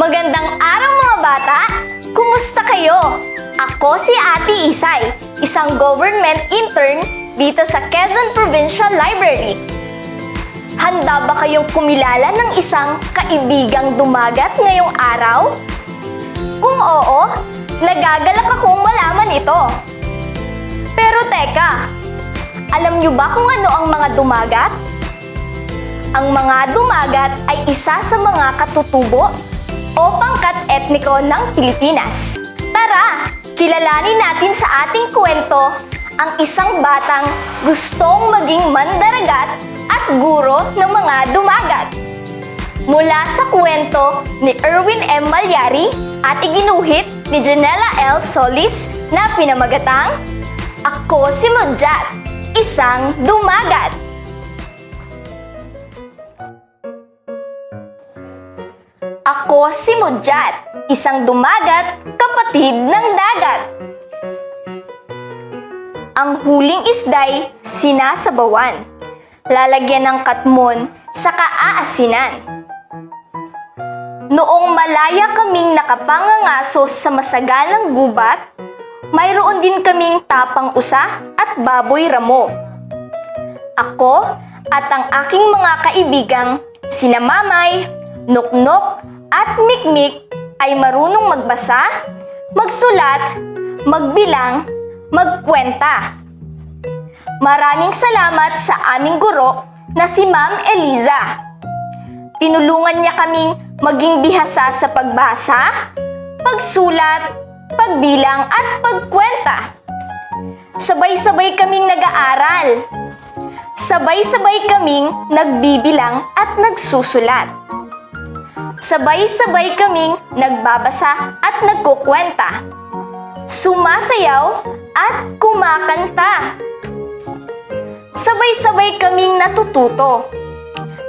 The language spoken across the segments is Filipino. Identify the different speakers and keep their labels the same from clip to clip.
Speaker 1: Magandang araw mga bata! Kumusta kayo? Ako si Ate Isay, isang government intern dito sa Quezon Provincial Library. Handa ba kayong kumilala ng isang kaibigang dumagat ngayong araw? Kung oo, nagagalak akong malaman ito. Pero teka, alam niyo ba kung ano ang mga dumagat? Ang mga dumagat ay isa sa mga katutubo o pangkat etniko ng Pilipinas. Tara, kilalanin natin sa ating kwento ang isang batang gustong maging mandaragat at guro ng mga dumagat. Mula sa kwento ni Erwin M. Malyari at iginuhit ni Janela L. Solis na pinamagatang Ako si Mudjat, isang dumagat. Ako si Mudjat, isang dumagat, kapatid ng dagat. Ang huling isday, sinasabawan. Lalagyan ng katmon sa kaaasinan. Noong malaya kaming nakapangangaso sa masagalang gubat, mayroon din kaming tapang usa at baboy ramo. Ako at ang aking mga kaibigang sina Mamay, Nuknok at Mikmik ay marunong magbasa, magsulat, magbilang, magkwenta. Maraming salamat sa aming guro na si Ma'am Eliza. Tinulungan niya kaming maging bihasa sa pagbasa, pagsulat, pagbilang at pagkwenta. Sabay-sabay kaming nag-aaral. Sabay-sabay kaming nagbibilang at nagsusulat. Sabay-sabay kaming nagbabasa at nagkukwenta. Sumasayaw at kumakanta. Sabay-sabay kaming natututo.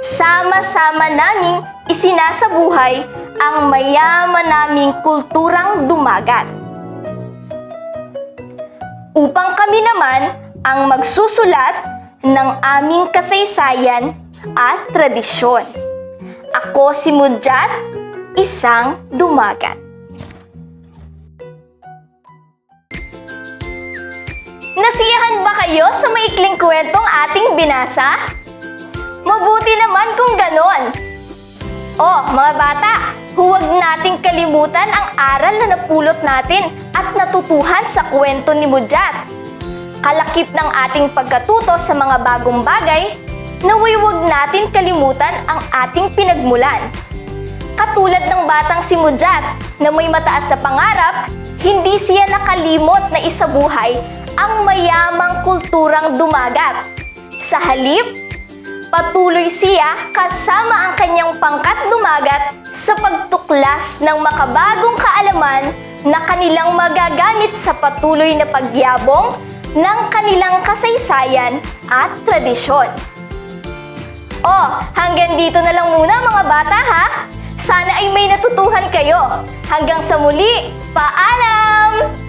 Speaker 1: Sama-sama naming isinasabuhay ang mayaman naming kulturang dumagat. Upang kami naman ang magsusulat ng aming kasaysayan at tradisyon. Ako si Mudjat, isang dumagat. Nasiyahan ba kayo sa maikling kwentong ating binasa? Mabuti naman kung ganon. Oh, mga bata, huwag nating kalimutan ang aral na napulot natin at natutuhan sa kwento ni Mudjat. Kalakip ng ating pagkatuto sa mga bagong bagay, huwag natin kalimutan ang ating pinagmulan. Katulad ng batang si Mudjat na may mataas sa pangarap, hindi siya nakalimot na isabuhay ang mayamang kulturang dumagat. Sa halip, patuloy siya kasama ang kanyang pangkat dumagat sa pagtuklas ng makabagong kaalaman na kanilang magagamit sa patuloy na pagyabong ng kanilang kasaysayan at tradisyon. Oh, hanggang dito na lang muna mga bata ha. Sana ay may natutuhan kayo. Hanggang sa muli, paalam!